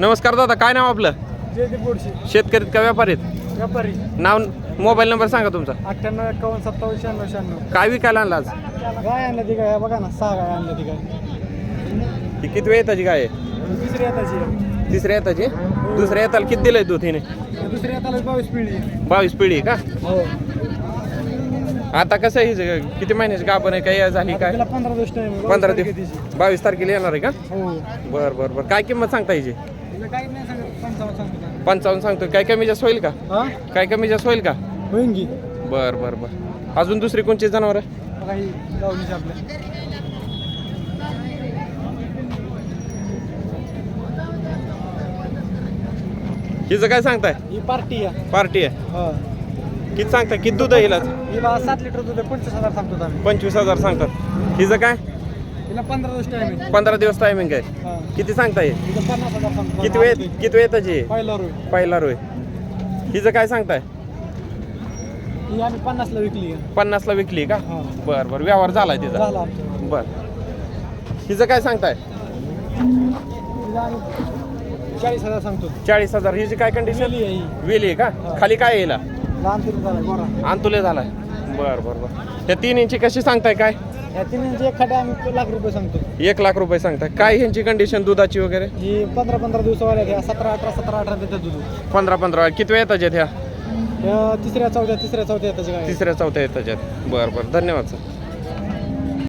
नमस्कार दादा काय नाव आपलं? जयदीप गोडशे शेतकरीत का व्यापारीत? व्यापारी. नाव मोबाईल नंबर सांगा तुमचा. अठ्ठ्याण्णव एकावन्न सत्तावन्न शहाण्णव शहाण्णव. काय विकायला आणला आज? गाय आणलं ती गाय बघा ना सहा गाय आणलं ती गाय. ही किती वेळ येताची काय आहे? दुसरी आहे. तिसऱ्या येताची? दुसऱ्या येताला किती दिलंय दूध हिने? दुसरी बावीस पिढी आहे. बावीस पिढी आहे का? हो. आता कसं आहे हिचं? किती महिन्याची गाभण आहे? काय झाली काय? तिला पंधरा दिवस टाइम पंधरा दिवस. बावीस तारखेला येणार आहे का? हो. बर बर बर. काय किंमत सांगता हिची? पंचावन्न सांगतो काय कमी जास्त होईल का? काय कमी जास्त होईल का? होईन की. बर बर बर. अजून दुसरी कोणची जनावर हिचं काय सांगताय? ही पार्टी आहे. पार्टी आहे. हा. किती सांगताय? किती दूध आहे हिला सात लिटर दूध आहे पंचवीस हजार सांगतो पंचवीस हजार सांगतात. हिचं काय? पंधरा दिवस पंधरा टायमिंग आहे. हा. किती सांगताय? हिला पन्नास हजार सांगतो. किती वेळ किती वेळ त्याची? पहिला रोय. पहिला रोय. हिचं काय सांगताय? ही आम्ही पन्नासला विकली आहे. पन्नासला विकली का? हा. बर बर. व्यवहार झालाय तिचा. झाला आमचं बर. हिचं काय सांगताय? आम्ही चाळीस हजार सांगतो. चाळीस हजार. हिची काय कंडिशन गेली आहे ही. वेली आहे का. खाली काय येईल लहान तरी झाला गोरा. आंतुले झालाय. बर बर बर. ह्या तीन इंची कशी सांगताय काय? या तिन्ही एक खाटे आम्ही लाख रुपये सांगतो. एक लाख रुपये सांगताय. काय ह्यांची कंडिशन दुधाची वगैरे? ही पंधरा पंधरा दिवसावाल्या घ्या सतरा अठरा सतरा अठरा देतात दूध. पंधरा पंधरा. किती वेळ येतात ह्या? या तिसऱ्या चौथ्या तिसऱ्या चौथ्या येतात तिसऱ्या चौथ्या येतात. बर बर. धन्यवाद सर.